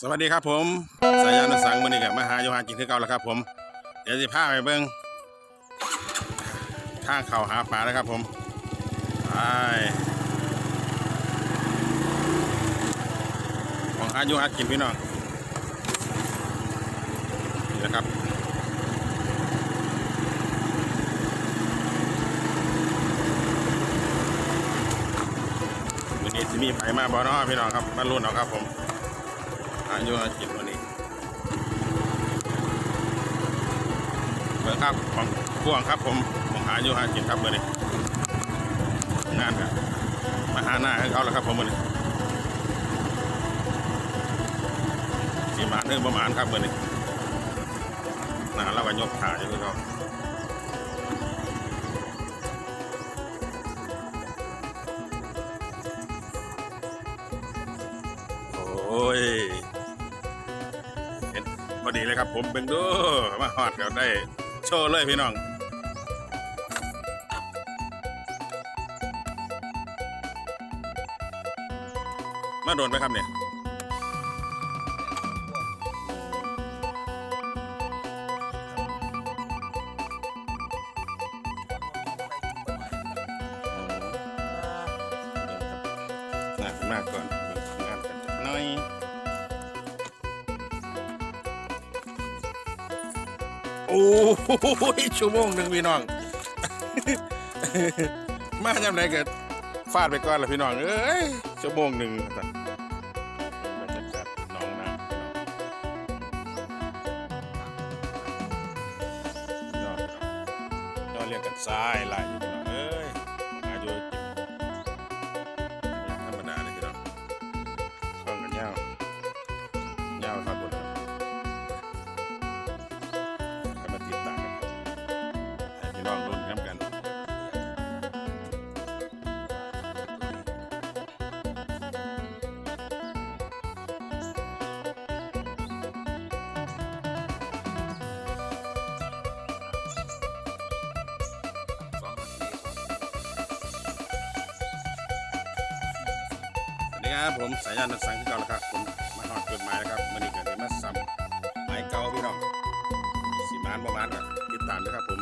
สวัสดีครับผมสายยานสังมือนี่กับมหาโยหากินคือเก่าแล้วครับ ผม เดี๋ยวจะพาไปเบิ้งทางเขาหาปลาแล้วครับ ผมไปของหาโยหากินพี่น้องนี่นะครับวันนี้จะมีไผมาบ่เนาะพี่น้องครับมาลุ้นเอาครับผม อายุอาชีพวันนี้เบอร์ครับของพ่วงครับผมของหาอายุอาชีพครับเบอร์นี้งานกันมาหาหน้าให้เขาแล้วครับผมเบอร์นี้สีมาเรื่องประมาณครับเบอร์นี้หน้าเราก็ยกขาอยู่คือเขา ครับผมเป็นดูมาฮอดก็ได้ โชว์เลยพี่น้องมาโดนไหมครับเนี่ย ชั่วโมงหนึ่งพี่น้อง มาจำไรเกิดฟาดไปก่อนละพี่น้อง เอ้ยชั่วโมงหนึ่ง ครับผมสายยานนักสังที่เก่าแล้วครับผมมาหอดจดหมายแล้วครับมันนี่เกิดมาซ้ำหมายเก่าพี่น้องสีมานประมาณกับติดตามด้วยครับผม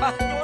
โย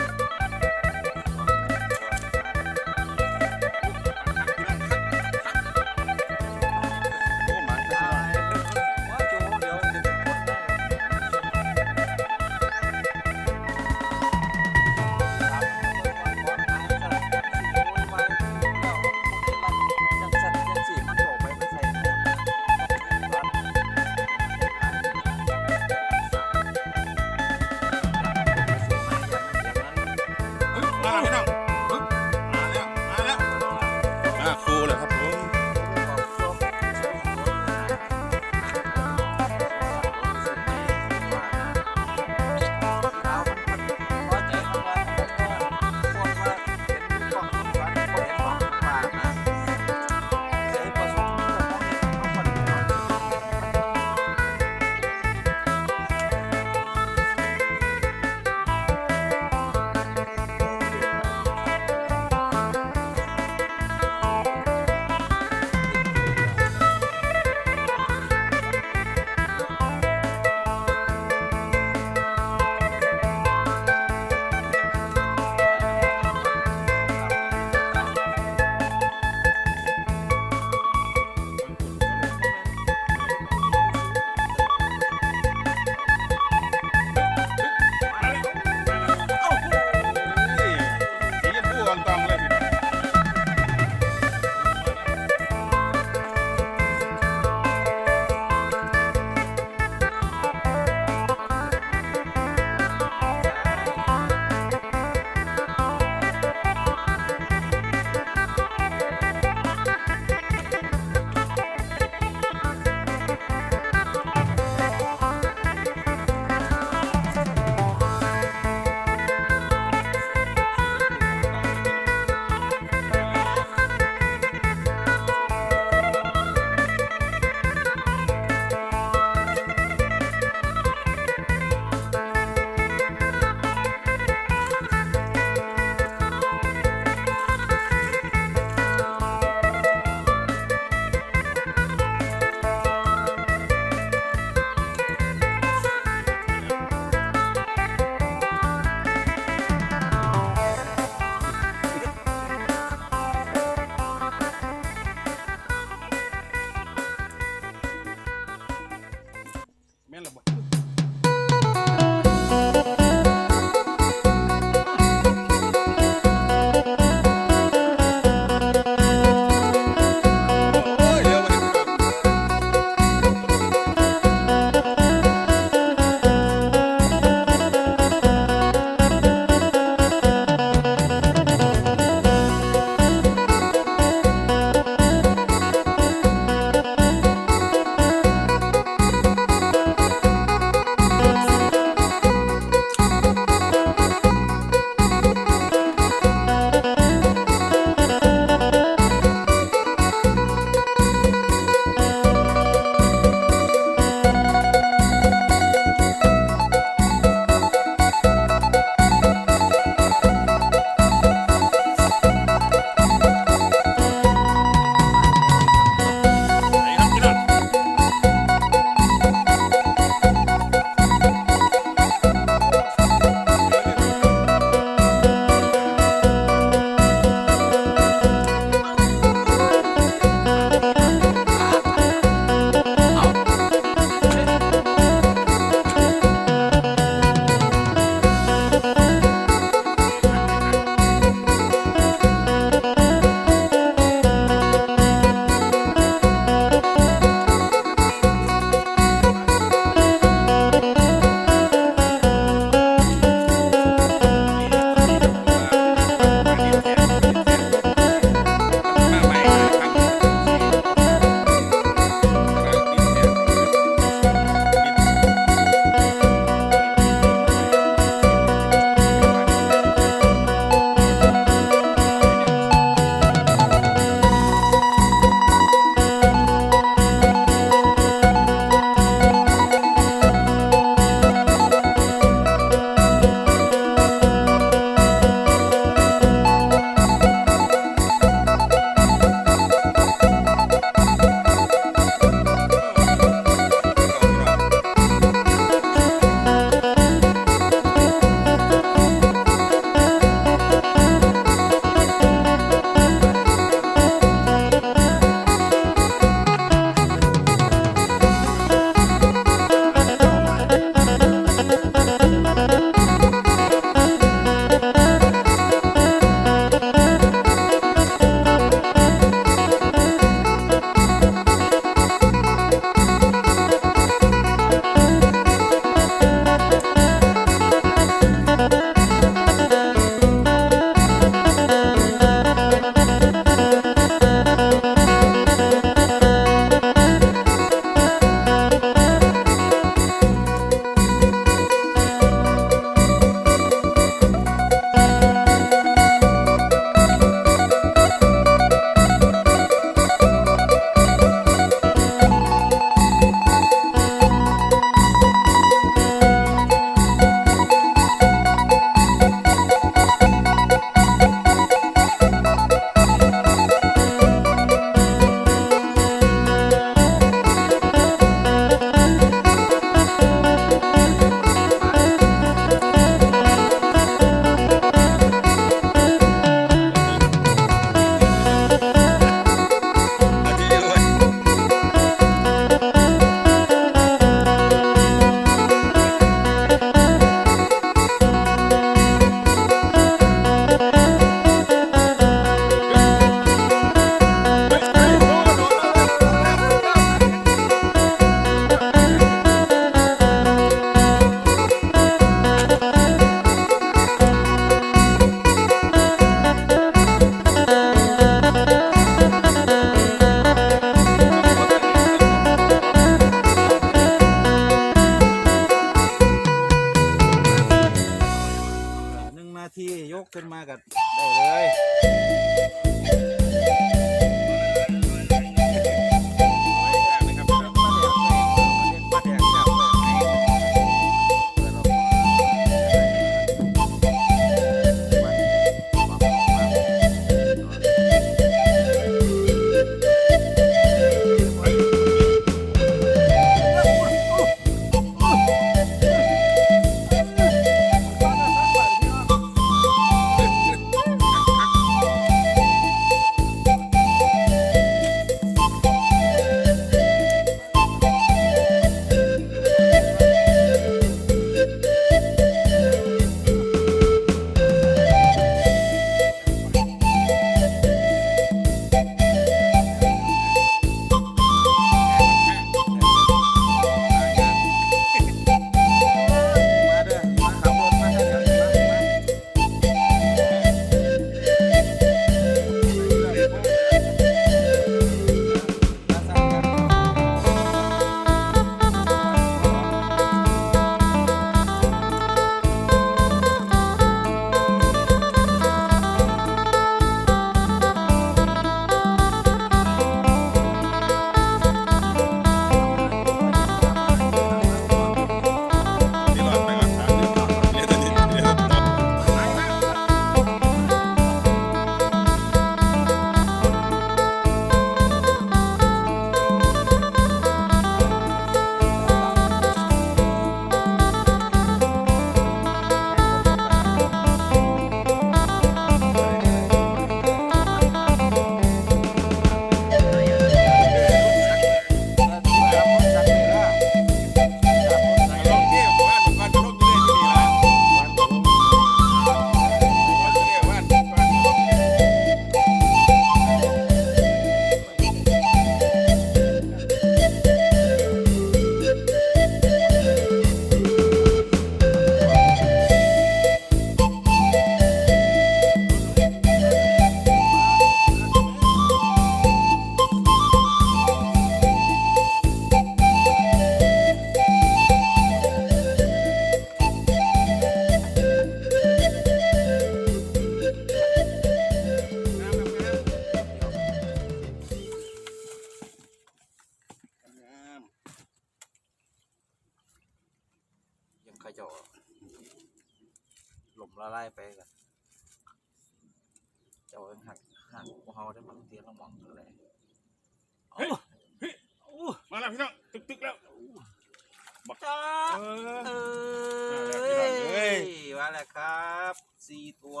แล้วครับสี่ตัว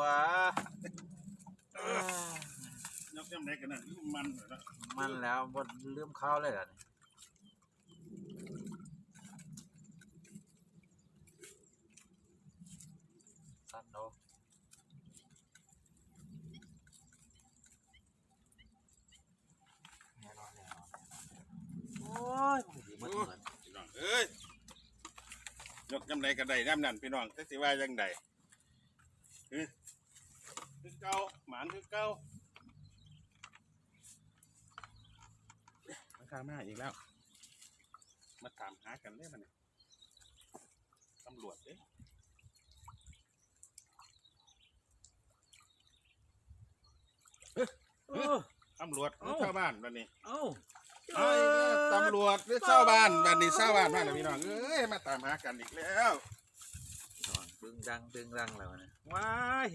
ยกย่ำไหนกันนะมันเหรอนะมันแล้วบนลืมข้าวเลยล่ะนี่สั้นเนาะแน่นอนแน่นอนแน่นอนโอ้ยมันดีมันเหมือน พี่น้องเอ้ย ยกย่ำไหนกันได้ย่ำนั่นพี่น้องถ้าสิว่ายังไงเฮ้ยคือเก่าหมานคือเก่ามาข้างหน้าอีกแล้ว มาถามหากันได้มันยตำรวจเด้เออตำรวจหรือเอ้า ชาวบ้านแบบนี้เอ้า เอ้ยตำรวจหรือชาวบ้านแบบนี้ชาวบ้านมาแล้วพี่น้องเอ้ยมาตามหากันอีกแล้วนอนดึงดังดึงดังแล้วนะว้าย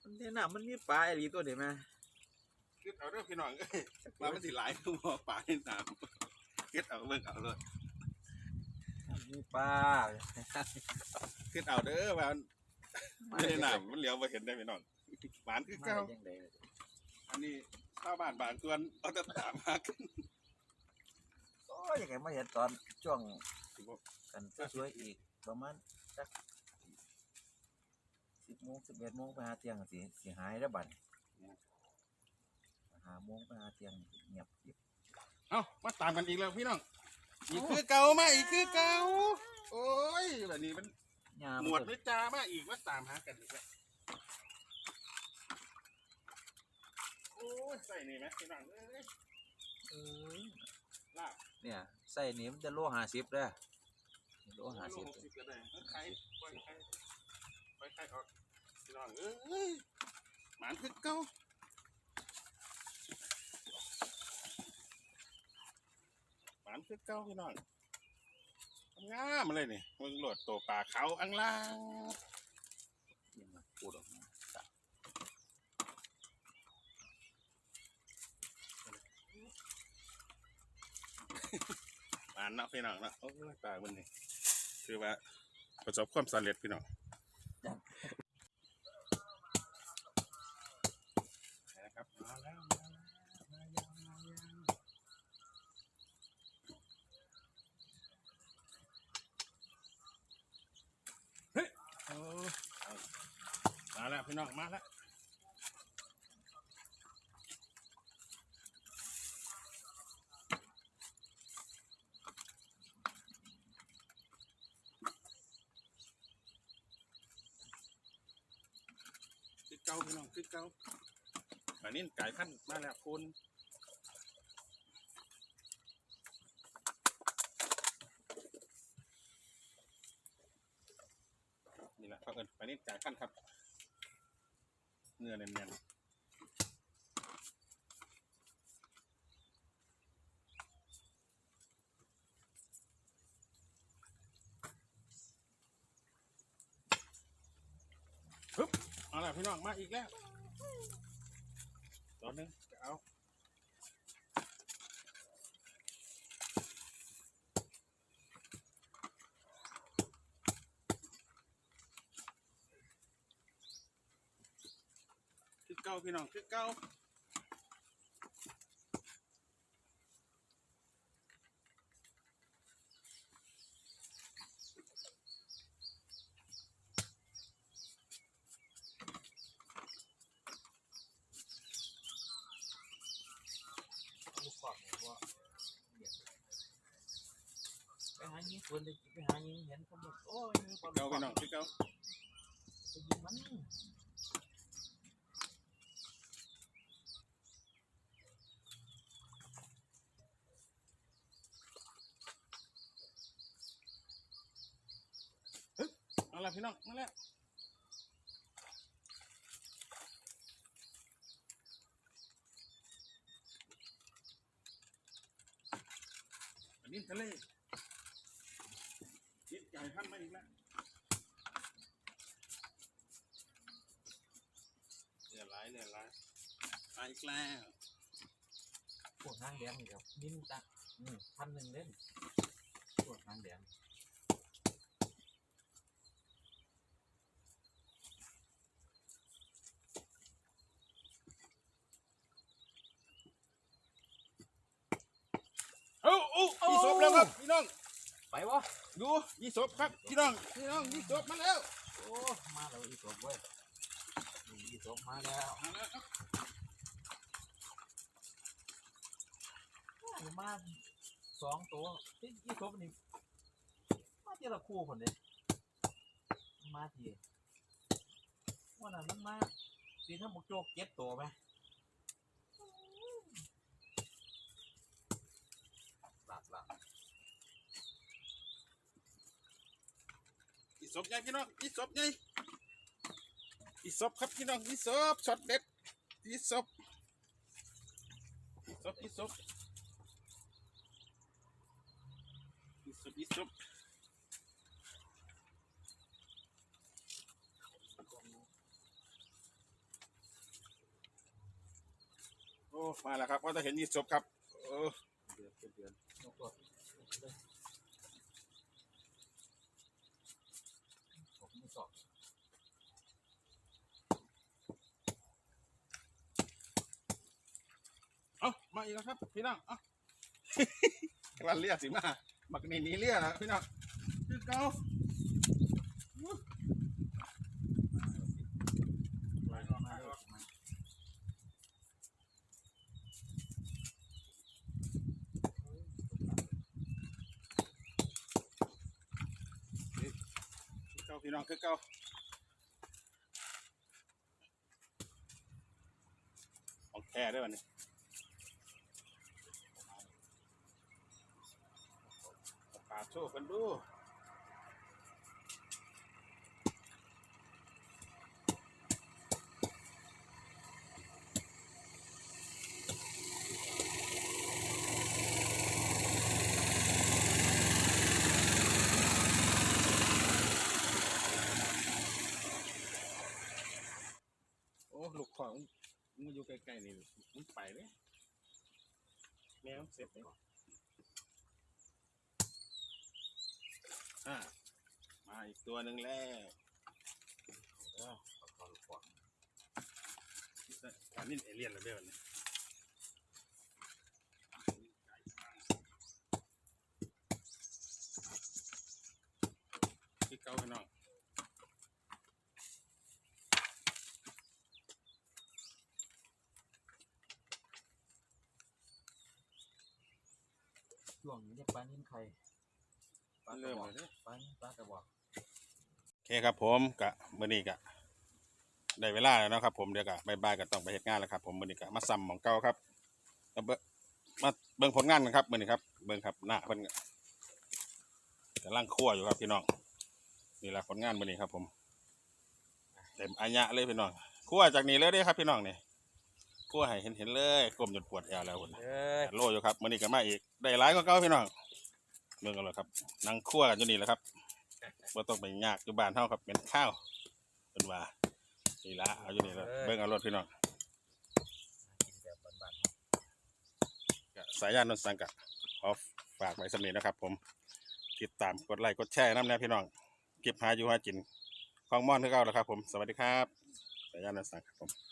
มันเนี่ยน่ะมันมีปลาอะไรตัวเดียวไหมคิดเอาเรื่องพี่น้องเอ้ยมามันสิหลายคือบ่ป่าที่ตามคิดเอาเบิ่งเอาเลยมีปลาคิดเอาเด้อว่ามันไม่ได้น้ำมันเหลียวมาเห็นได้พี่น้องหวานคือมาเก่าได้ยังไงอันนี้ ชาวบ้านบางส่วนเอาแต่ตามหากันโอ้ยยังไงมาเห็นตอนช่วงสิบ่กันสวยๆอีกประมาณสักสิบโมงสิบเอ็ดโมงไปหาเตียงสิสิหายแล้วบัดหาโมงไปหาเตียงเงียบกริบเอ้ามาตามกันอีกแล้วพี่น้องอีกคือเก่ามาอีกคือเก่าโอ้ยแบบนี้มันยามหมวดไม่จามาอีกมาตามหากันอีกแล้วโอ้ ยใส่นี่ไหมพี่น้องเอ้ยเอ้ยลาบเนี่ยใส่นี่มันจะโลห้าสิบเด้อโลห้าสิบหกสิบก็ได้เอ้ยใครปล่อยใครปล่อยใครออกพี่น้องเอ้ยหมานคือเก่าหมานคือเก่าพี่น้องงามมาเลยนี่มึงโหลดตัวปลาเขาอังล่างยังมาพูดออกมา หมานเนาะพี่น้องเนาะโอ้ยปลามันนี่คือว่าประสบความสำเร็จพี่น้องนะครับมาแล้วมาแล้วมายังมายังเฮ้ยโอ้เอามาแล้วพี่น้องมาแล้วคือเก่าพี่น้องคือ เก่าอันนี้ไก่พันธุ์มาแล้วคุณนี่แหละเขาเอินอันนี้ไก่พันธุ์ครับ เนื้อแน่นๆฮึบเอาละพี่น้องมาอีกแล้วตอนนึงจะเอาคือเก้า พี่น้องคือเก้าไปหายิงปืนเลยไปหายิงเห็นเขาบอกโอ้ยยิงปืนเก้าพี่น้องคือเก้าไปยิงมัน พี่น้องมาแล้วอันนี้ทะเลยิดใหญ่พันมาอีกแล้วเหลือหลายเหลือลายตายอีกล้งพวกนางแดงนี่เดี๋ยวนี่ตักอืมพันหนึ่งเล่นพวกนางแดง ดูยี่ศพครับพี่น้องพี่น้องยี่ศพมาแล้วโอ้มาแล้วอีกศพเว้ยนี่อีกศพมาแล้วมาแล้วครับมาสองตัวที่อีกศพนี่มาทีละคู่คนเดียมาทีวันนั้นมันมาตีทั้งหมกโจกเจ็ดตัวไหมหลับหลับ ยี่ ศพใหญ่พี่น้องยี่ศพใหญ่ยี่ศพครับพี่น้องยี่ศพช็อตเด็ดยี่ศพยี่ศพยี่ศพยี่ศพยี่ศพโอ้มาแล้วครับว่าจะเห็นยี่ศพครับโอ้ เดือนเป็นเดือนยกตัวผมไม่สอบ เอีกแล้วครับ พี่น้องเอาวันเลียสิมามักนี่นี่เลียนะพี่น้องคือเกามาแล้วมาแล้วมาคือเก่าพี่น้องคือเก่าของแท้ด้วยวันนี้ ดูโอ้ลูกของมึงอยู่ใกล้ๆนี่มึงไปเลยแมวเสร็จเลย อ่ามาอีกตัวหนึ่งแล้วเออเอาเข้าลูกบอลการนี่เอเลี่ยนแล้วเด้อเนี่ยที่เก้าพี่น้องช่วงนี้เรียกปลานิ่มไข่ากระเริ่มบอกเลยเด้อปลานิ่มปลากระบอกโอเคครับผมกะมื่อนี้กะได้เวลาแล้วเนาะครับผมเดี๋ยวกะบายๆก็ต้องไปเฮ็ดงานแล้วครับผมมื่อนี้กะมาซ้ำของเก่าครับมาเบิ่งมาเบิ่งผลงานกันครับมื่อนี้ครับเบิ่งครับหน้าเพิ่นกำลังคั่วอยู่ครับพี่น้องนี่แหละผลงานมื่อนี้ครับผมเต็มอัญญะเลยพี่น้องคั่วจากนี้เลยเด้อครับพี่น้องนี่คั่วให้เห็นเห็นๆเลยกลมจนปวดแอวแล้วพุ่นเอ้ยโลอยู่ครับมื่อนี้ก็มาอีกได้หลายกว่าเก่าพี่น้อง เบิ่งกันเลยครับนั่งคั่วกันอยู่นี่แหละครับว่าต้องไปยากอยู่บ้านเท่ากับเป็นข้าวเป็นว่านี่ละเอาอยู่นี่แล้วเบิ่งเอารถพี่น้องกินแบบบ้านก็สายยานนนท์สังกะขอฝากไว้สำนีนะครับ ผมติดตามกดไลค์กดแชร์น้ำแน่พี่น้องเก็บหาอยู่หากินของม่อนคือเก่าแล้วครับ ผมสวัสดีครับสายยานนนท์สังครับผม